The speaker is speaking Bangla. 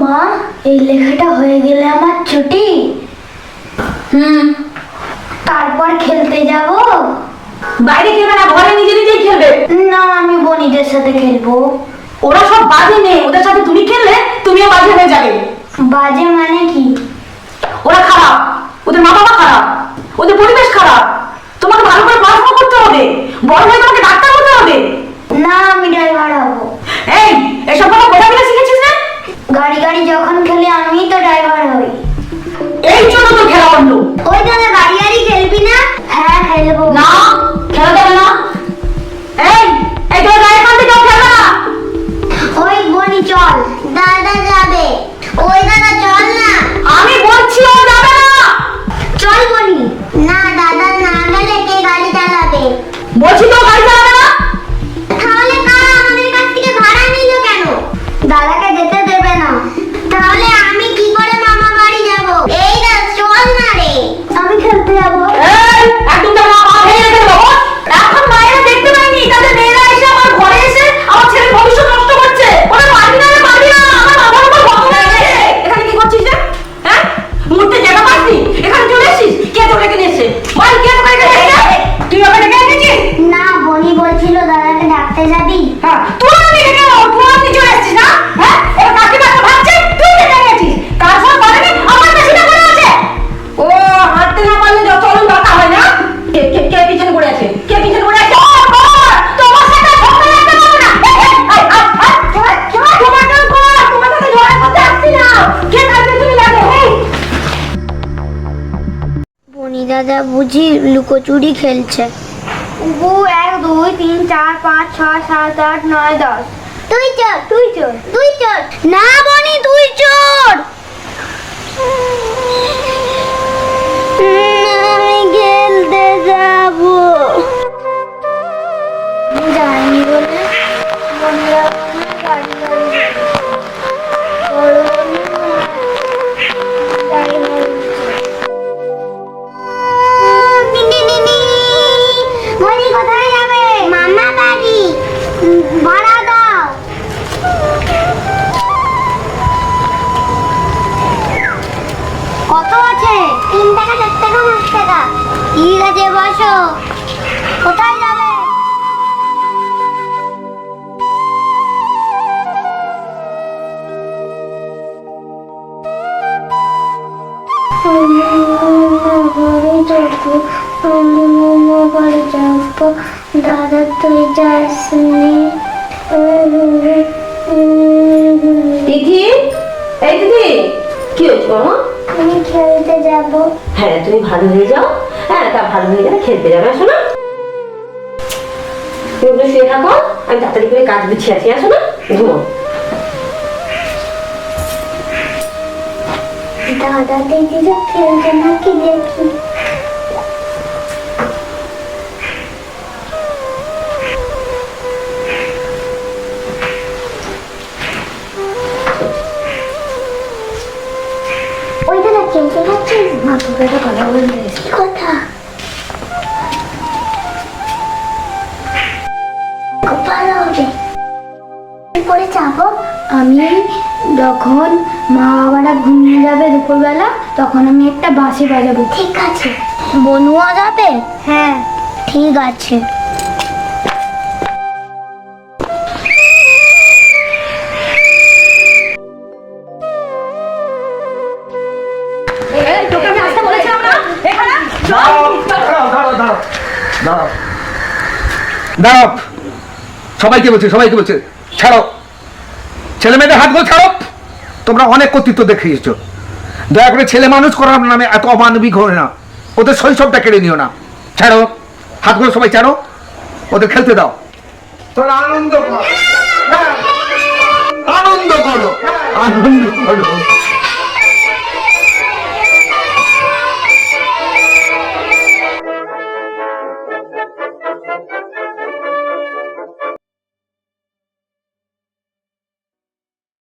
মা এই লেখাটা হয়ে গেলে আমার ছুটি? হুম তারপর খেলতে যাব। বাইরে খেলবে না ঘরে নিজে নিজেই খেলবে? না আমি বনিদের সাথে খেলব। ওরা সব বাজে মেয়ে ওদের সাথে তুমি খেললে তুমিও বাজে হয়ে যাবে। বাজে মানে কি? ওরা খারাপ ওদের মা বাবা খারাপ ওদের পরিবেশ খারাপ তোমাকে ভালো করে পড়াশোনা করতে হবে বড় হয়ে তোমাকে ডাক্তার হতে হবে না আমি ড্রাইভার হব এই এসব কথা কোথা থেকে শিখেছিস না গাড়ি গাড়ি যখন খেলি আমি তো ড্রাইভার হই। এই জন্য তো খেলা বন্ধ। ওই দাদা গাড়ি গাড়ি খেলবি না? হ্যাঁ খেলব। না খেলা যাবে না। এই এই তোর গায়ে কান থেকে খেলবে না। ওই বনি চল। দাদা যাবে। ওই দাদা চল না। আমি বলছি ও যাবে না। চল বনি। না দাদা না গেলে কে গাড়ি চালাবে? বলছি তো গাড়ি চালাবে না। তাহলে কারা আমাদের কাছ থেকে ভাড়া নিল কেন? দাদাকে যেতে দেবে না। তাহলে হয়ে? এখানে চলে আসিস কে তোকে রেখে দাদা বুঝি লুকোচুরি খেলছে। বু এক দুই তিন চার পাঁচ ছয় সাত আট নয় দশ। তুই চোর তুই চোর তুই চোর না বনি তুই চোর তিন টাকা চার টাকা পাঁচ টাকা ঠিক আছে বসো কোথায় যাবে দাদা তুই যাসনি দিদি এই দিদি, কি হয়েছে মামা? আমি খেলতে যাব। হ্যাঁ তুমি ভালো হয়ে যাও। হ্যাঁ তা ভালো হয়ে গেলে খেলতে যাবে আসো না। তুমি একটু শুয়ে থাকো আমি তাড়াতাড়ি করে কাজ গুছিয়ে আছি আসো না ঘুমো। দাদা দিদিরা খেলতে নাকি দেখি। ওই দাদা মা তোকে একটা কথা বলতে কি কথা খুব ভালো হবে পরে যাব আমি যখন মা বাবারা ঘুমিয়ে যাবে দুপুরবেলা তখন আমি একটা বাঁশি বাজাবো। ঠিক আছে। বনুয়া যাবে? হ্যাঁ। ঠিক আছে। সবাইকে বলছে সবাইকে বলছে, ছাড়ো। ছেলে মেয়েদের হাতগুলো ছাড়ো। তোমরা অনেক কর্তৃত্ব দেখিয়েছো। দয়া করে ছেলে মানুষ করার নামে এত অমানবিক হয়ে না। ওদের শৈশবটা কেড়ে নিও না। ছাড়ো। হাতগুলো সবাই ছাড়ো। ওদের খেলতে দাও। তোরা আনন্দ করো। হ্যাঁ। আনন্দ করো। আনন্দ